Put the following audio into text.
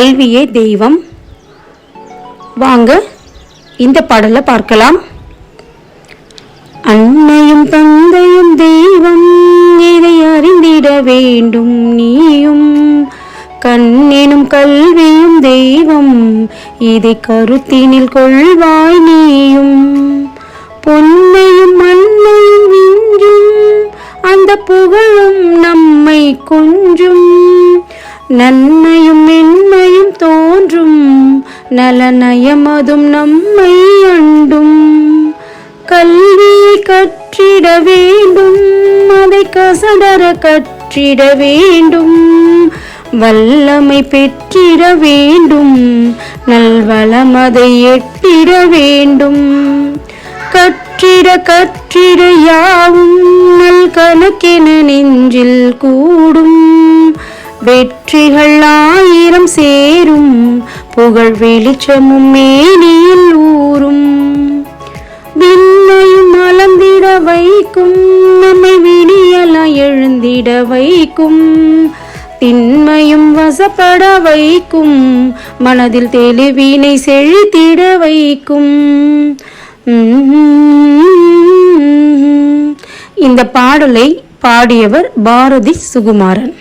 கல்வியே தெய்வம். வாங்க இந்த பாடலை பார்க்கலாம். அன்னையும் தந்தையும் தெய்வம் இதை அறிந்திட வேண்டும் நீயும். கண்ணெனும் கல்வியும் தெய்வம் இதை கருத்தினில் கொள்வாய் நீயும். பொன்னையும் மண்ணையும் விஞ்சும் அந்த புகழும் நம்மை கொஞ்சும். நன்மையும் மென்மையும் நலநயமதும் நம்மை அண்டும். கல்வியை கற்றிட வேண்டும். அதை கசடர கற்றிட வேண்டும். வல்லமை பெற்றிட வேண்டும். நல்வளம் அதை எட்டிட வேண்டும். கற்றிட கற்றிட யாவும் நல் கணக்கென நெஞ்சில் கூடும். வெற்றிகள் ஆயிரம் சேரும். புகழ் வெளிச்சமும் மேனியில் ஊறும். விண்ணையும் மலர்ந்திட வைக்கும் நம்மை விடியலாய் எழுந்திட வைக்கும். திண்மையும் வசப்பட வைக்கும் மனதில் தெளிவினை செழித்திட வைக்கும். இந்த பாடலை பாடியவர் பாரதி சுகுமாரன்.